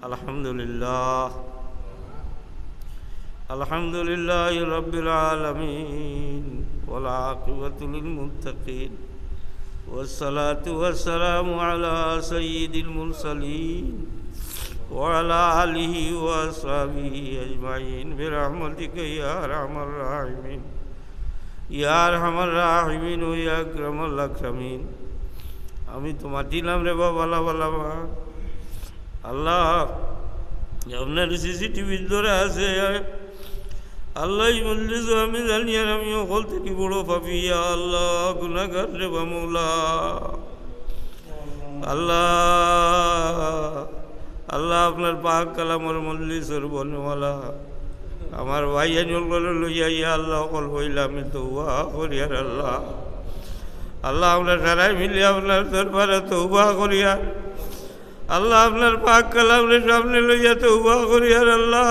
الحمد لله الحمد لله رب العالمين والعاقبة للمتقين والصلاة والسلام على سيد المرسلين وعلى آله وأصحابه أجمعين برحمتك يا أرحم الراحمين يا أرحم الراحمين ويا أكرم الأكرمين আমি তো মাতিলাম রে বাবা বালা মা আল্লাহ আপনার সিসিটিভির ধরে আছে আল্লাহ মল্লিস আমি জানি আর আমি অকল থেকে বড় পাবি আল্লাহ গুনাগার রে বামুলা আল্লাহ আল্লাহ আপনার পাক কালামর মল্লিসর বনওয়ালা আমার ভাই করে লইয়া, ইয়া আল্লাহ, অকল হইলাম আমি তো উহা করিয়ার আল্লাহ। আল্লাহ আমরা সারাই মিলে আপনার দরবারে তৌবা করিয়া আল্লাহ আপনার পাক কালামরে সামনে লইয়া তৌবা করিয়ার আল্লাহ।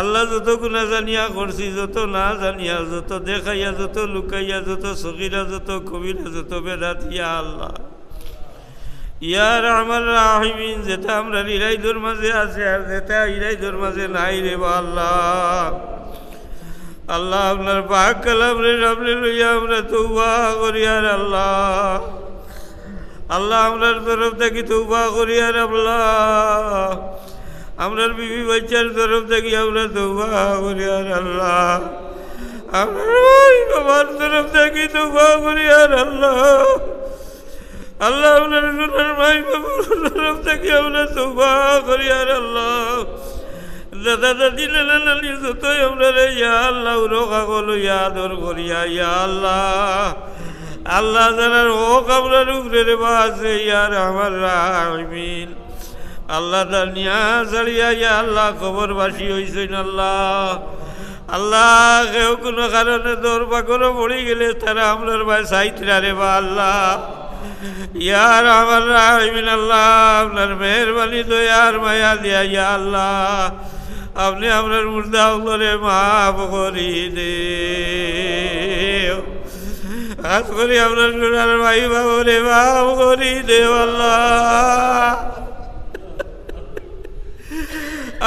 আল্লাহ যত গুণা জানিয়া করছি, যত না জানিয়া, যত দেখাইয়া, যত লুকাইয়া, যত সকিরা যত কবিরা, যত বেদাতিয়া আল্লাহ। ইয়ার আমার রাহিমিন, যেটা আমরা ইরাইদুর মাঝে আছে আর যেটা ইরাইদুর মাঝে নাই রে বা আল্লাহ। আল্লাহ আপনার পাক কালাম রে সামনে লইয়া আমরা তৌবা করি, আর আল্লাহ। আল্লাহ আমরার তরফ থেকে তৌবা করি, আর আল্লাহ আমরার বিবি বাচ্চার তরফ থেকে আমরা তৌবা করি, আর আল্লাহ আমার তরফ থেকে তৌবা করি, আর আল্লাহ আল্লাহ আপনার সোনার ভাই বাবার তরফ থেকে আমরা তৌবা করি, আর আল্লাহ দাদা দাদি, নানা যতই আমরা ইয়া আল্লাহ রোগা গলো, ইয়া আদর করিয়া ইয়া আল্লাহ আল্লাহ জানার, ও কামরার উপরে রে বাসে ইয়ার আমার রামিন আল্লাহ তার নিয়া ছাড়িয়া ইয়া আল্লাহ খবর বাসি হইছেন আল্লাহ। আল্লাহ, কেউ কোনো কারণে দৌড় পাকড়ও পড়ে গেলে তারা আমরার ভাই সাইতরা রে বা আল্লাহ। ইয়ার আমার রামিন আল্লাহ, আপনার মেহরবানি তো ইয়ার মায়া দিয়া, ইয়া আল্লাহ। আপনি আপনার মুর্দা করে মাফ করি দে। হাত করি আপনার সোনার ভাই বাবরে মাফ করি দে আল্লাহ।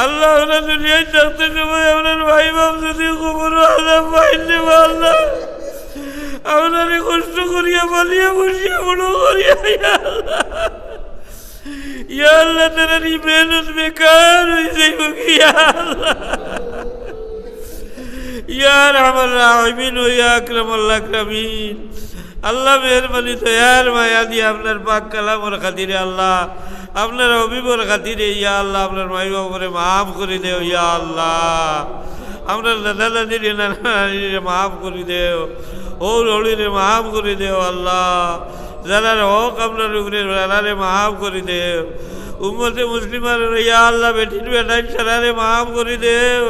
আপনার দুনিয়ায় থাকতে সময় আপনার ভাই বাপ যদি খবর আল্লাহ পাইলে আল্লাহ। আপনারে কষ্ট করিয়া পালিয়া বসিয়া বড় করিয়া আল্লাহ। ইয়া আল্লাহ তারা মেহনত বেকার হয়ে আল্লাহ। আমার ও ইয়া আকরামাল আকরামিন। আল্লাহ মেহরবানি তো ইয়ার মায়া দিয়ে আপনার পাক কালামর খাতিরে আল্লাহ, আপনার অভিবর খাতিরে ইয়া আল্লাহ, আপনার মাই বাবরে মাফ করে দেও ইয়া আল্লাহ। আপনার দাদা দাদির নানির মাফ করে দেও ও রড়িরে মাফ করে দেও আল্লাহ। যারা হক আপনার উপরে, যারারে মাফ করে দেও। উম্মতে মুসলিমার ইয়া আল্লাহ, বেটির বেটাই সারারে মাফ করে দেও।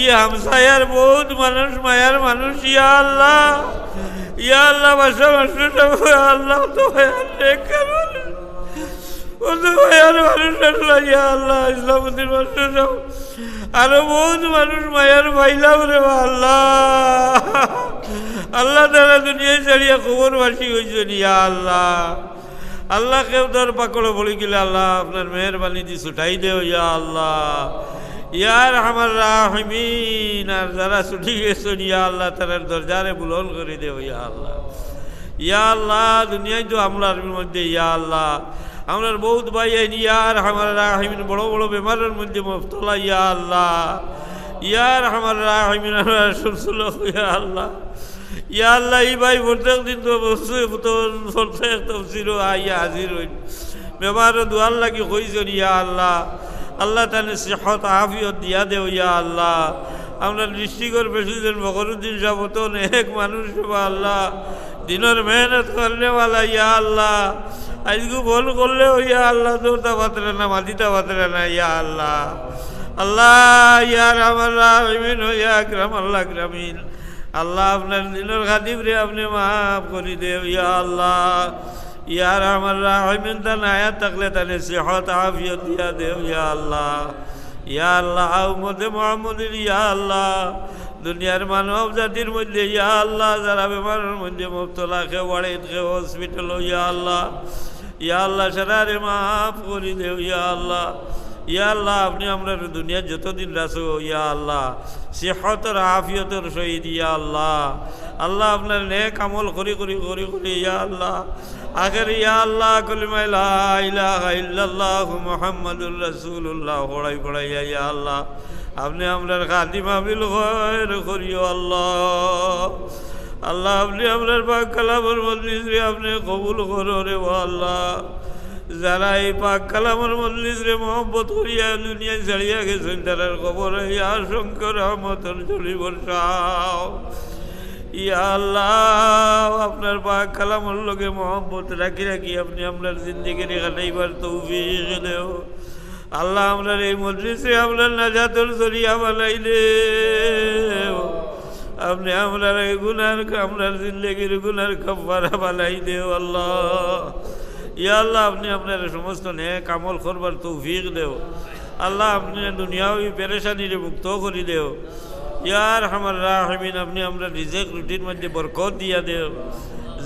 ই হামসায়ার বহুত মানুষ, মায়ার মানুষ, ইয়া আল্লাহ। ইয়া আল্লাহ, বাসা মানুষ আল্লাহ তো মানুষ ইয়া আল্লাহ মানুষ বহুত মানুষ, মায়ার আল্লাহ। আল্লাহ দুনিয়ায় খবর বাসি ইয়া আল্লাহ। কেউ তোর পাকড়ে বলি গেলে আল্লাহ আপনার মেহরবানি দিয়ে ছুটাই দেও, ইয়া আল্লাহ। ইয়ার আমার রাহমিন, আর যারা ছুটি গেছে ইয়া আল্লাহ তার দরজারে বুলন করে দেও, ইয়া আল্লাহ। ইয়া আল্লাহ, দুনিয়ায় তো আমরার মধ্যে, ইয়া আল্লাহ। আমরার বহুত ভাই ইয়ার আমার রাহমিন, বড় বড় বেমারের মধ্যে মুফতলা ইয়া আল্লাহ। ইয়ার আমার রাহমিন সুলসুল ইয়া আল্লাহ। ইয়া আল্লাহ, এই ভাই প্রত্যেক দিন তো প্রত্যেক তফসির আইয়া হাজির হইন বেমার দুয়ার লাগি কইছেন ইয়া আল্লাহ। আল্লাহ তাহলে সেহত আফিয়ত দিয়া দেও ইয়া আল্লাহ। আমরা ডিস্ট্রিক্টর প্রেসিডেন্ট বকরুদ্দিন সাহেব তো এক মানুষ বা আল্লাহ। দিনের মেহনত করলেওয়ালা ইয়া আল্লাহ। আজকে বল করলে ইয়া আল্লাহ দৌড়তা পাতরে না মাদিতা পাতরে না, ইয়া আল্লাহ। আল্লাহ ইয়ার আমার রামিন ইয়া আল্লাহ গ্রামীণ আল্লাহ, আপনার দিনের খাতিব রে, আপনি মাফ করি দেও, ইয়া আল্লাহ। ইয়ার আমার রাহমিন তা নায়া থাকলে তাহলে সেহত আফিয়ত দিয়া দেও ইয়া আল্লাহ। ইয়া আল্লাহ উম্মতে মোহাম্মদিন ইয়া আল্লাহ। দুনিয়ার মানব জাতির মধ্যে ইয়া আল্লাহ, যারা বেমারের মধ্যে মুক্তলা খেয়ে বাড়িত খেয়ে হসপিটাল ইয়া আল্লাহ। ইয়া আল্লাহ, সারারে মাফ করি দেও ইয়া আল্লাহ। ইয়া আল্লাহ, আপনি আমরা দুনিয়ার যতদিন রাসো ইয়া আল্লাহ, সেহতর, আফিয়তর শহীদ, ইয়া আল্লাহ। আল্লাহ আপনার নেক আমল করি করি করি করি, ইয়া আল্লাহ। আগের ইয়া আল্লাহ কলিমাই লা ইলাহা ইল্লাল্লাহ মুহাম্মাদুর রাসূলুল্লাহ, পড়াই পড়াইয়া ইয়া আল্লাহ। আপনি আমরার খাতিমা বিল করিও আল্লাহ। আল্লাহ, আপনি আপনার পাক কালামর মজলিসরে আপনি কবুল করো রে আল্লাহ। যারা এই পাক কালামর মজলিসরে মোহব্বত করিয়া দুনিয়ায় ছাড়িয়া গেছেন তারার খবর শঙ্কর রহমতর চলি ইয়া আল্লাহ, আপনার পাক কালামর লোকে মোহব্বত রাখি রাখি আপনি আপনার জিন্দিগির কাটাইবার তৌফিক দেও। আল্লাহ আপনার এই মজলিসে আপনার নাজাতর জরিয়া বানাইলে আপনি আপনার এই গুনার আপনার জিন্দগির গুনার কব্বারা বানাই দেও আল্লাহ। ইয়া আল্লাহ আপনি আপনার সমস্ত নে কামল করবার তৌফিক দেও আল্লাহ আপনি দুনিয়াও পেরেশানিরে মুক্ত করি দেও ইয়ার আমার রাহমিন আপনি আমরা রিজেক রুটির মধ্যে বরকত দিয়া দেও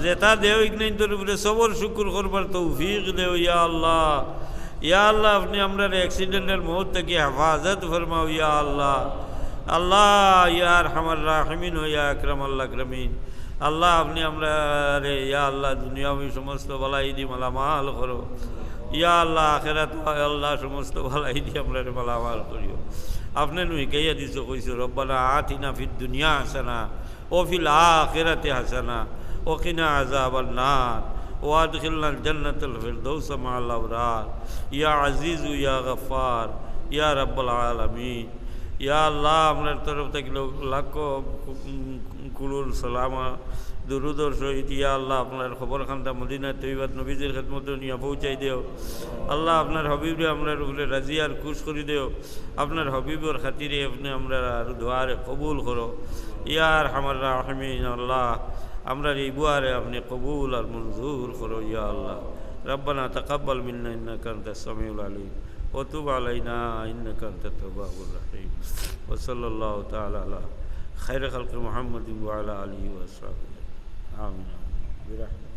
জেতা দেও ইগনাইন্তর উপরে সবর শুকুর করবার তৌফিক দেও ইয়া আল্লাহ ইয়া আল্লাহ আপনি আমরা অ্যাক্সিডেন্টের মুহূর্ত থেকে হেফাজত ফরমাও ইয়া আল্লাহ আল্লাহ ইয়ার হামার রাহমিন ও ইয়া আকরাম আল্লাহ ক্রমিন আল্লাহ আপনি আমরা রে ইয়া আল্লাহ দুনিয়াবি সমস্ত বালাই দি মালামাল করো ইয়া আল্লাহ আখেরাত আল্লাহ সমস্ত বালাই দি আমরা রে মালামাল করিও আপনি নুই কেয়া দিছো কইছো রব্বানা আতিনা ফিদ দুনিয়া হাসানা ও ফিল আখিরাতে হাসানা ও কিনা আযাবান নার وادخلنا الجنة الفردوس مع الأبرار يا عزيز يا غفار يا رب العالمين ইয়া আল্লাহ আপনার তরফ থেকে লাখ কুলুল সালামা দুরুদর সহিত ইয়া আল্লাহ আপনার খবর খান্তা মদিনা তৈবাদ নবীদের খেদমত নিয়ে পৌঁছাই দেও আল্লাহ আপনার হবিবরে আপনার উপরে রাজি আর খুশ করে দেও আপনার হবিবর খাতিরে আপনি আমরা আর দোয়ারে কবুল করো ইয়ার আমার রাহমিন আল্লাহ আমরা এই বুয়ারে আপনি কবুল আর মঞ্জুর করো ইয়া আল্লাহ ربنا تقبل منا انك انت السميع العليم وتب علينا إنك أنت التواب الرحيم. وصلى الله تعالى على خير خلق محمد وعلى آله وصحبه آمين. برحمتك.